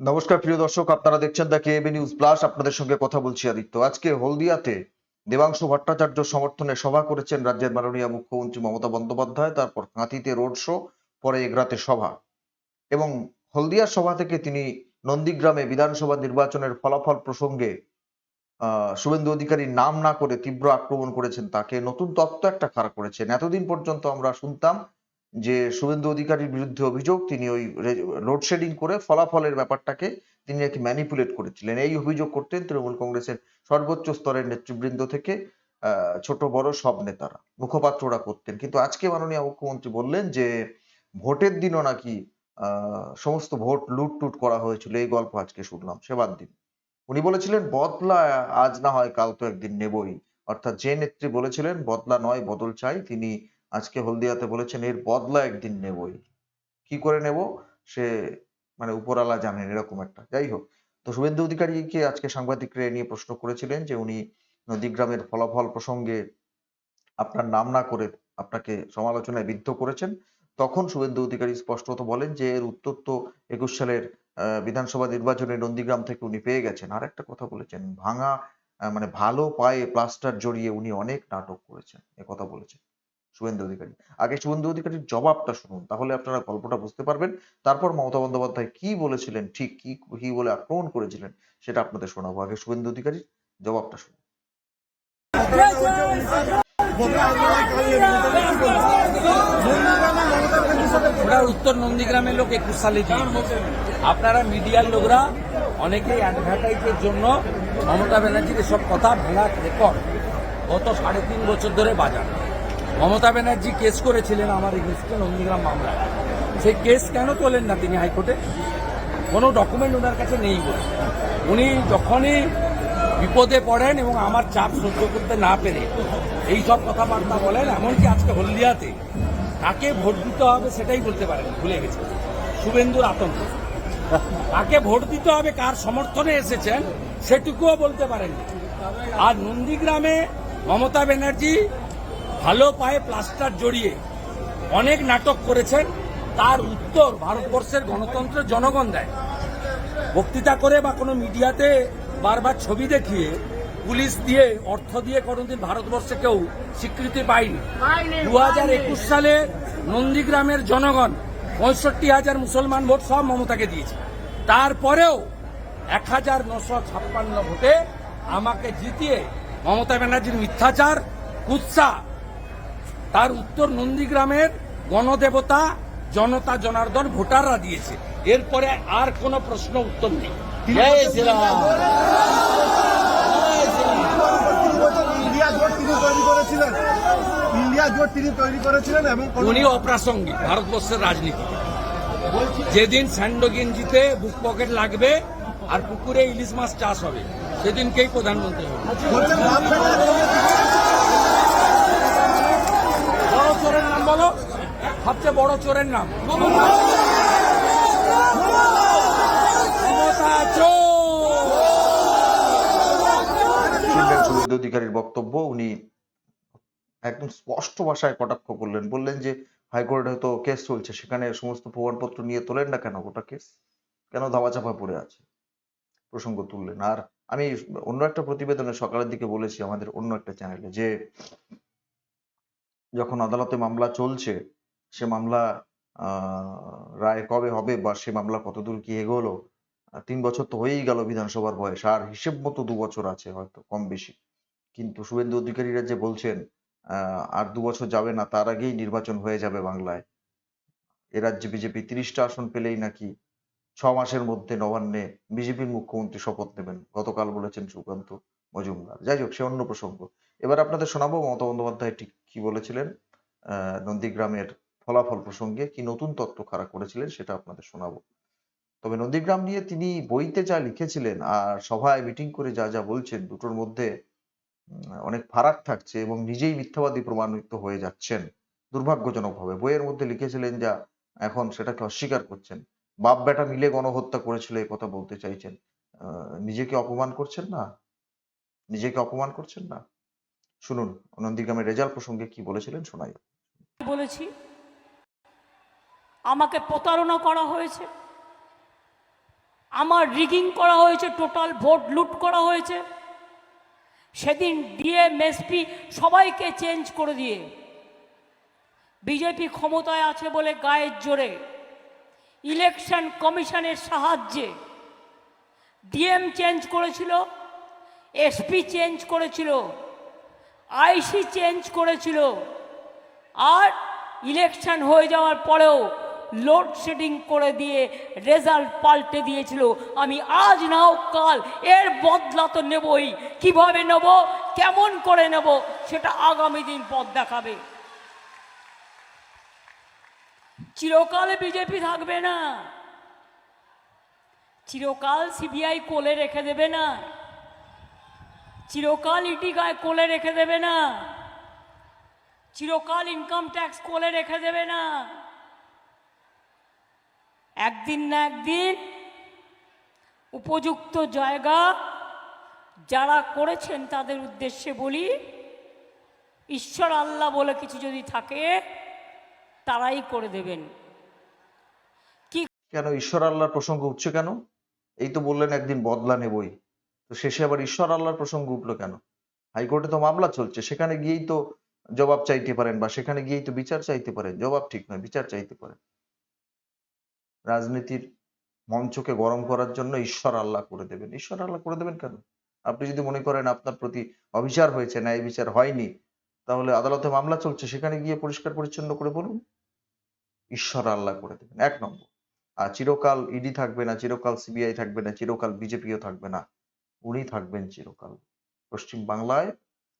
নমস্কার, প্রিয় দর্শক, আপনারা দেখছেন দ্য কেএবি নিউজ প্লাস। আপনাদের সঙ্গে কথা বলছি আদিত্য। আজকে হলদিয়াতে দেবাংশু ভট্টাচার্য সমর্থনে সভা করেছেন রাজ্যের মাননীয় মুখ্যমন্ত্রী মমতা বন্দ্যোপাধ্যায়। তারপর কাঁথিতে রোড শো, পরে এগরাতে সভা। এবং হলদিয়ার সভা থেকে তিনি নন্দীগ্রামে বিধানসভা নির্বাচনের ফলাফল প্রসঙ্গে শুভেন্দু অধিকারীর নাম না করে তীব্র আক্রমণ করেছেন তাকে। নতুন তত্ত্ব একটা খাড়া করেছেন। এতদিন পর্যন্ত আমরা শুনতাম যে শুভেন্দু অধিকারীর বিরুদ্ধে অভিযোগ, তিনি ওই লোডশেডিং করে ফলাফলের ব্যাপারটাকে তিনি নাকি ম্যানিপুলেট করেছিলেন। এই অভিযোগ করতেন তৃণমূল কংগ্রেসের সর্বোচ্চ স্তরের নেতৃবৃন্দ থেকে ছোট বড় সব নেতারা মুখপাত্ররা করতেন। কিন্তু আজকে মাননীয় মুখ্যমন্ত্রী বললেন যে, ভোটের দিনও নাকি সমস্ত ভোট লুট টুট করা হয়েছিল। এই গল্প আজকে শুনলাম সেবার দিন। উনি বলেছিলেন, বদলা আজ না হয়, কাল তো একদিন নেবই। অর্থাৎ যে নেত্রী বলেছিলেন, বদলা নয়, বদল চাই। তিনি আজকে হলদিয়াতে বলেছেন, এর বদলা একদিন নেবই। কি করে নেব? সে মানে উপরালা জানেন, এরকম একটা। যাই হোক, তো শুভেন্দু অধিকারীকে আজকে সাংবাদিকরা নিয়ে প্রশ্ন করেছিলেন যে উনি নদীগ্রামের ফলাফল প্রসঙ্গে আপনার নাম না করে আপনাকে সমালোচনায় বিদ্ধ করেছেন। তখন শুভেন্দু অধিকারী স্পষ্টত বলেন যে এর উত্তর তো একুশ সালের বিধানসভা নির্বাচনে নন্দীগ্রাম থেকে উনি পেয়ে গেছেন। আর একটা কথা বলেছেন, ভাঙা মানে ভালো পায়ে প্লাস্টার জড়িয়ে উনি অনেক নাটক করেছেন কথা বলেছেন। শুভেন্দু অধিকারী। আগে শুভেন্দু অধিকারীর জবাবটা শুনুন, তাহলে আপনারা গল্পটা বুঝতে পারবেন। তারপর মমতা বন্দ্যোপাধ্যায় কি বলেছিলেন, ঠিক কি কি বলে আক্রমণ করেছিলেন, সেটা আপনাদের শোনাবো। আগে শুভেন্দু অধিকারীর জবাবটা শুনুন। উত্তর নন্দীগ্রামের লোক একুশ সালে আপনারা মিডিয়ার লোকরা অনেকেই অ্যাডভার্টাইজের জন্য মমতা ব্যানার্জির সব কথা ভাঙা রেকর্ড গত সাড়ে তিন বছর ধরে বাজার মমতা ব্যানার্জি কেস করেছিলেন আমার এগেনস্টে নন্দীগ্রাম মামলায়। সেই কেস কেন তোলেন না তিনি হাইকোর্টে? কোনো ডকুমেন্ট ওনার কাছে নেই বলে। উনি যখনই বিপদে পড়েন এবং আমার চাপ সহ্য করতে না পেরে এই সব কথাবার্তা বলেন, এমনকি আজকে হলদিয়াতে কাকে ভোট দিতে হবে সেটাই বলতে পারেন, ভুলে গেছে। শুভেন্দুর আতঙ্ক। কাকে ভোট দিতে হবে, কার সমর্থনে এসেছেন সেটুকুও বলতে পারেন আর নন্দীগ্রামে মমতা ব্যানার্জি ভালো পায়ে প্লাস্টার জড়িয়ে অনেক নাটক করেছেন তার উত্তর ভারতবর্ষের গণতন্ত্রের জনগণ দেয়। বক্তৃতা করে বা কোনো মিডিয়াতে বারবার ছবি দেখিয়ে পুলিশ দিয়ে অর্থ দিয়ে কোনোদিন ভারতবর্ষে কেউ স্বীকৃতি পায়নি। দু হাজার একুশ সালে নন্দীগ্রামের জনগণ পঁয়ষট্টি হাজার মুসলমান ভোট সব মমতাকে দিয়েছে। তারপরেও এক হাজার নশো ছাপ্পান্ন ভোটে আমাকে জিতিয়ে মমতা ব্যানার্জির মিথ্যাচার কুৎসা তার উত্তর নন্দীগ্রামের গণদেবতা জনতা জনার্দন ভোটাররা দিয়েছে। এরপরে আর কোন প্রশ্ন উত্তর নেই। উনি অপ্রাসঙ্গিক ভারতবর্ষের রাজনীতি। যেদিন স্যান্ডো গেঞ্জিতে বুক পকেট লাগবে আর পুকুরে ইলিশ মাছ চাষ হবে সেদিনকেই প্রধানমন্ত্রী হবে বলছেন বাম ফ্যানের বড় চোরের নাম বলো? সবচেয়ে বড় চোরের নাম। অধিকারীর বক্তব্য উনি একদম স্পষ্ট ভাষায় কটাক্ষ করলেন। বললেন যে, হাইকোর্টে হয়তো কেস চলছে, সেখানে সমস্ত প্রমাণপত্র নিয়ে তোলেন না কেন? গোটা কেস কেন ধামাচাপা পড়ে আছে? প্রসঙ্গ তুললেন। আর আমি অন্য একটা প্রতিবেদনে সকালের দিকে বলেছি আমাদের অন্য একটা চ্যানেলে যে যখন আদালতে মামলা চলছে, সে মামলা রায় কবে হবে বা সে মামলা কতদূর কি এগোলো তিন বছর তো হয়েই গেল বিধানসভার বয়স, আর হিসেব মতো দু বছর আছে হয়তো, কম বেশি। কিন্তু শুভেন্দু অধিকারীরা যে বলছেন আর দু বছর যাবে না, তার আগেই নির্বাচন হয়ে যাবে বাংলায়। এ রাজ্যে বিজেপি তিরিশটা আসন পেলেই নাকি ছ মাসের মধ্যে নবান্নে বিজেপির মুখ্যমন্ত্রী শপথ নেবেন, গতকাল বলেছেন সুকান্ত। মজুমদার। যাই হোক, সে অন্য প্রসঙ্গ। এবার আপনাদের শোনাবো মমতা বন্দ্যোপাধ্যায় ঠিক কি বলেছিলেন নন্দীগ্রামের ফলাফল প্রসঙ্গে কি নতুন তত্ত্ব খাড়া করেছিলেন সেটা আপনাদের শোনাবো। তবে নন্দীগ্রাম নিয়ে তিনি বইতে যা লিখেছিলেন আর সভায় মিটিং করে যা যা বলছেন, দুটোর মধ্যে অনেক ফারাক থাকছে এবং নিজেই মিথ্যাবাদী প্রমাণিত হয়ে যাচ্ছেন দুর্ভাগ্যজনকভাবে। বইয়ের মধ্যে লিখেছিলেন যা এখন সেটাকে অস্বীকার করছেন। বাপ বেটা মিলে গণহত্যা করেছিল এই কথা বলতে চাইছেন। নিজেকে অপমান করছেন না? নিজেকে অপমান করছেন না? শুনুন, নন্দীগ্রামের রেজাল্ট প্রসঙ্গে কি বলেছিলেন শোনাই। বলেছি, আমাকে প্রতারণা করা হয়েছে, আমার রিগিং করা হয়েছে টোটাল ভোট লুট করা হয়েছে। সেদিন ডিএম এসপি সবাইকে চেঞ্জ করে দিয়ে বিজেপি ক্ষমতায় আছে বলে গায়ের জোরে ইলেকশন কমিশনের সাহায্যে ডিএম চেঞ্জ করেছিল। এসপি চেঞ্জ করেছিল আইসি চেঞ্জ করেছিল, আর ইলেকশন হয়ে যাওয়ার পরেও লোডশেডিং করে দিয়ে রেজাল্ট পাল্টে দিয়েছিল। আমি আজ নাও কাল এর বদলা তো নেবই, কীভাবে নেব, কেমন করে নেব, সেটা আগামী দিন পথ দেখাবে। চিরকাল বিজেপি থাকবে না, চিরকাল সিবিআই কোলে রেখে দেবে না। চিরকাল ইটি গায়ে কোলে রেখে দেবে না। চিরকাল ইনকাম ট্যাক্স কোলে রেখে দেবে না। একদিন না একদিন উপযুক্ত জায়গা যারা করেছেন তাদের উদ্দেশ্যে বলি, ঈশ্বর আল্লাহ বলে কিছু যদি থাকে, তারাই করে দেবেন। কি কেন? ঈশ্বর আল্লাহর প্রসঙ্গ উঠছে কেন? এই তো বললেন একদিন বদলা নেবই। তো শেষে আবার ঈশ্বর আল্লাহর প্রসঙ্গ উঠল কেন? হাইকোর্টে তো মামলা চলছে, সেখানে গিয়েই তো জবাব চাইতে পারেন বা সেখানে গিয়েই তো বিচার চাইতে পারেন। জবাব ঠিক নয়, বিচার চাইতে পারেন। রাজনীতির মঞ্চকে গরম করার জন্য ঈশ্বর আল্লাহ করে দেবেন। ঈশ্বর আল্লাহ করে দেবেন কেন? আপনি যদি মনে করেন আপনার প্রতি অবিচার হয়েছে, ন্যায় বিচার হয়নি, তাহলে আদালতে মামলা চলছে, সেখানে গিয়ে পরিষ্কার পরিচ্ছন্ন করে বলুন। ঈশ্বর আল্লাহ করে দেবেন, এক নম্বর। আর চিরকাল ইডি থাকবে না, চিরকাল সিবিআই থাকবে না, চিরকাল বিজেপিও থাকবে না। উনি থাকবেন চিরকাল। পশ্চিম বাংলায়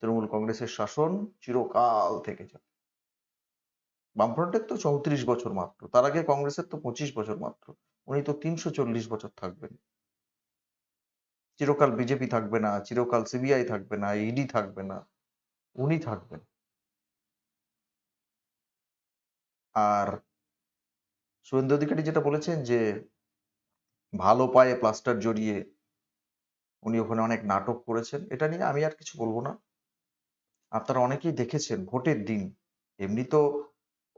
তৃণমূল কংগ্রেসের শাসন চিরকাল থেকে যাবে। বামফ্রন্টের তো চৌত্রিশ বছর মাত্র, তার আগে কংগ্রেসের তো পঁচিশ বছর মাত্র, উনি তো তিনশো চল্লিশ বছর থাকবেন। চিরকাল বিজেপি থাকবে না, চিরকাল সিবিআই থাকবে না, ইডি থাকবে না, উনি থাকবেন। আর শুভেন্দু অধিকারী যেটা বলেছেন যে ভালো পায়ে প্লাস্টার জড়িয়ে উনি ওখানে অনেক নাটক করেছেন। এটা নিয়ে আমি আর কিছু বলব না। আপনারা অনেকেই দেখেছেন ভোটের দিন। এমনি তো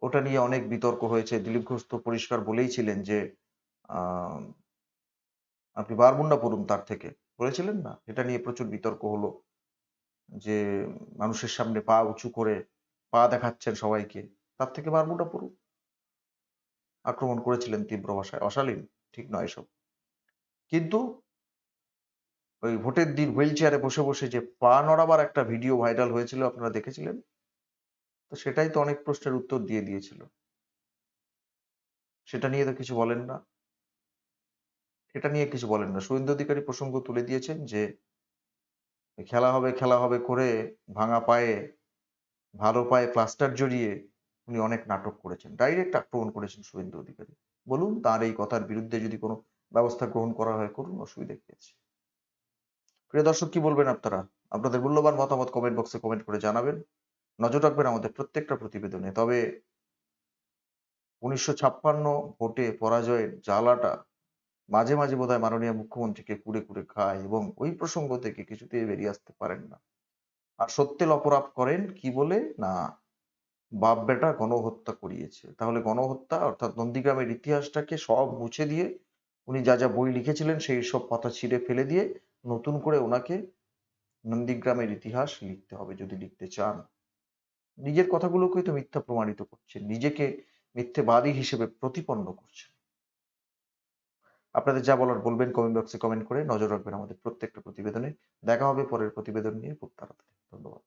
ওটা নিয়ে অনেক বিতর্ক হয়েছে। দিলীপ ঘোষ তো পরিষ্কার বলেই ছিলেন যে আপনি বারমুন্ডা পড়ুন তার থেকে। বলেছিলেন না? এটা নিয়ে প্রচুর বিতর্ক হলো যে, মানুষের সামনে পা উঁচু করে পা দেখাচ্ছেন সবাইকে। তার থেকে বারমুন্ডা পড়ুন। আক্রমণ করেছিলেন তীব্র ভাষায়। অশালীন। ঠিক নয় এসব। কিন্তু ওই ভোটের দিন হুইল চেয়ারে বসে বসে যে পা নড়াবার একটা ভিডিও ভাইরাল হয়েছিল, আপনারা দেখেছিলেন? তো সেটাই তো অনেক প্রশ্নের উত্তর দিয়ে দিয়েছিল। সেটা নিয়ে তো কিছু বলেন না। সেটা নিয়ে কিছু বলেন না। শুভেন্দু অধিকারী প্রসঙ্গ তুলে দিয়েছেন যে, খেলা হবে খেলা হবে করে ভাঙা পায়ে, ভালো পায়ে প্লাস্টার জড়িয়ে উনি অনেক নাটক করেছেন। ডাইরেক্ট আক্রমণ করেছেন শুভেন্দু অধিকারী। বলুন, তার এই কথার বিরুদ্ধে যদি কোনো ব্যবস্থা গ্রহণ করা হয়, করুন, অসুবিধা কি আছে? প্রিয় দর্শক, কি বলবেন আপনারা? আপনাদের মূল্যবান মতামত কমেন্ট বক্সে কমেন্ট করে জানাবেন। নজর রাখবেন আমাদের প্রত্যেকটা প্রতিবেদনে। তবে উনিশশো ছাপ্পান্ন ভোটে পরাজয়ের জ্বালাটা মাঝে মাঝে বোধহয় মাননীয় মুখ্যমন্ত্রীকে কুড়ে কুড়ে খায় এবং ওই প্রসঙ্গ থেকে কিছুতেই বেরিয়ে আসতে পারেন না। আর সত্যের অপরাধ করেন কি বলে? না, বাপ বেটা গণহত্যা করিয়েছে। তাহলে গণহত্যা অর্থাৎ নন্দীগ্রামের ইতিহাসটাকে সব মুছে দিয়ে উনি যা যা বই লিখেছিলেন সেই সব পাতা ছিঁড়ে ফেলে দিয়ে নতুন করে ওনাকে নন্দীগ্রামের ইতিহাস লিখতে হবে যদি লিখতে চান। নিজের কথাগুলোকেই তো মিথ্যা প্রমাণিত করছেন, নিজেকে মিথ্যেবাদী হিসেবে প্রতিপন্ন করছেন। আপনাদের যা বলার বলবেন কমেন্ট বক্সে কমেন্ট করে নজর রাখবেন আমাদের প্রত্যেকটা প্রতিবেদনে। দেখা হবে পরের প্রতিবেদন নিয়ে খুব তাড়াতাড়ি। ধন্যবাদ।